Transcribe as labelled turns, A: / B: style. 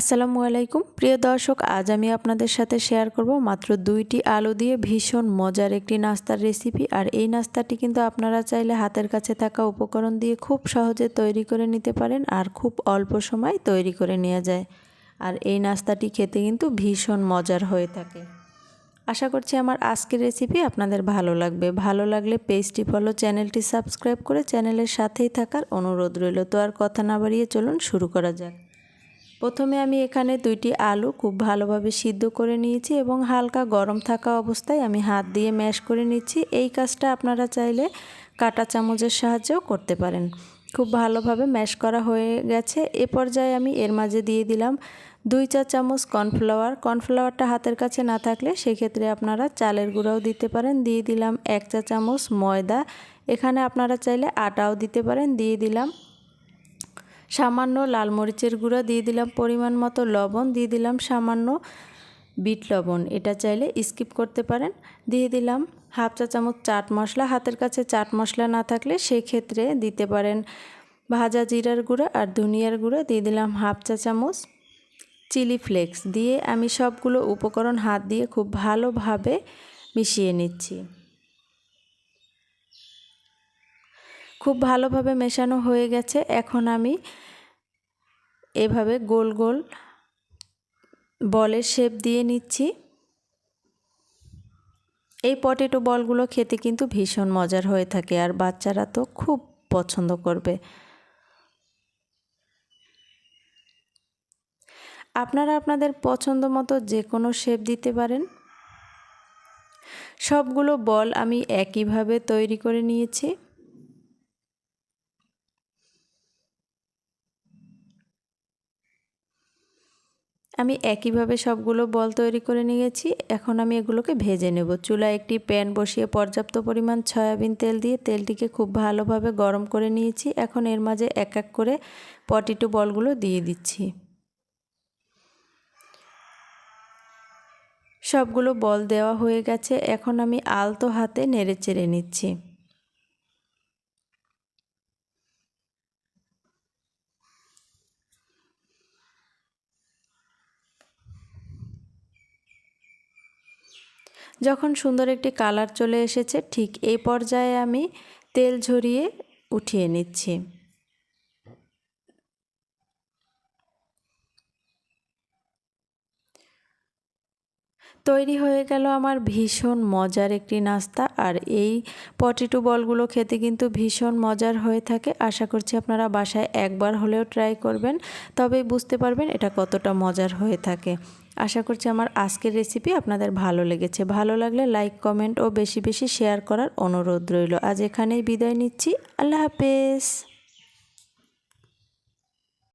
A: আসসালামু আলাইকুম। প্রিয় দর্শক, আজ আমি আপনাদের সাথে শেয়ার করব মাত্র দুইটি আলু দিয়ে ভীষণ মজার একটি নাস্তার রেসিপি। আর এই নাস্তাটি কিন্তু আপনারা চাইলে হাতের কাছে থাকা উপকরণ দিয়ে খুব সহজে তৈরি করে নিতে পারেন আর খুব অল্প সময় তৈরি করে নেওয়া যায়। আর এই নাস্তাটি খেতে কিন্তু ভীষণ মজার হয়ে থাকে। আশা করছি আমার আজকের রেসিপি আপনাদের ভালো লাগবে। ভালো লাগলে পেজটি ফলো, চ্যানেলটি সাবস্ক্রাইব করে চ্যানেলের সাথেই থাকার অনুরোধ রইল। তো আর কথা না বাড়িয়ে চলুন, শুরু করা যাক। প্রথমে আমি এখানে দুইটি আলু খুব ভালোভাবে সিদ্ধ করে নিয়েছি এবং হালকা গরম থাকা অবস্থায় আমি হাত দিয়ে ম্যাশ করে নিচ্ছি। এই কাজটা আপনারা চাইলে কাটা চামচের সাহায্যেও করতে পারেন। খুব ভালোভাবে ম্যাশ করা হয়ে গেছে। এ পর্যায়ে আমি এর মাঝে দিয়ে দিলাম দুই চা চামচ কর্নফ্লাওয়ার। কর্নফ্লাওয়ারটা হাতের কাছে না থাকলে সেক্ষেত্রে আপনারা চালের গুঁড়াও দিতে পারেন। দিয়ে দিলাম এক চা চামচ ময়দা। এখানে আপনারা চাইলে আটাও দিতে পারেন। দিয়ে দিলাম সামান্য লাল মরিচের গুঁড়া দিয়ে দিলাম পরিমাণ মতো লবণ, দিয়ে দিলাম সামান্য বিট লবণ। এটা চাইলে স্কিপ করতে পারেন। দিয়ে দিলাম হাফ চা চামচ চাট মশলা। হাতের কাছে চাট মশলা না থাকলে সেক্ষেত্রে দিতে পারেন ভাজা জিরার গুঁড়া আর ধনিয়ার গুঁড়া। দিয়ে দিলাম হাফ চা চামচ চিলি ফ্লেক্স। দিয়ে আমি সবগুলো উপকরণ হাত দিয়ে খুব ভালোভাবে মিশিয়ে নিচ্ছি। খুব ভালোভাবে মেশানো হয়ে গেছে। এখন আমি এভাবে গোল গোল বলের শেপ দিয়ে নিচ্ছি। এই পটেটো বলগুলো খেতে কিন্তু ভীষণ মজার হয়ে থাকে আর বাচ্চারা তো খুব পছন্দ করবে। আপনারা আপনাদের পছন্দ মতো যে কোনো শেপ দিতে পারেন। সবগুলো বল আমি একইভাবে তৈরি করে নিয়েছি। আমি একইভাবে সবগুলো বল তৈরি করে নিয়েছি। এখন আমি এগুলোকে ভেজে নেব। চুলায় একটি প্যান বসিয়ে পর্যাপ্ত পরিমাণ সয়াবিন তেল দিয়ে তেলটিকে খুব ভালোভাবে গরম করে নিয়েছি। এখন এর মাঝে এক এক করে পটিটো বলগুলো দিয়ে দিচ্ছি। সবগুলো বল দেওয়া হয়ে গেছে। এখন আমি আলতো হাতে নেড়ে চেড়ে নিচ্ছি। যখন সুন্দর একটি কালার চলে এসেছে ঠিক এই পর্যায়ে আমি তেল ঝরিয়ে উঠিয়ে নিচ্ছি। তৈরি হয়ে গেল আমার ভীষণ মজার একটি নাস্তা। আর এই পটেটো বলগুলো খেতে কিন্তু ভীষণ মজার হয়ে থাকে। আশা করছি আপনারা বাসায় একবার হলেও ট্রাই করবেন। তবেই বুঝতে পারবেন এটা কতটা মজার হয়ে থাকে। আশা করছি আমার আজকের রেসিপি আপনাদের ভালো লেগেছে। ভালো লাগলে লাইক, কমেন্ট ও বেশি বেশি শেয়ার করার অনুরোধ রইল। আজ এখানেই বিদায় নিচ্ছি। আল্লাহ হাফেজ।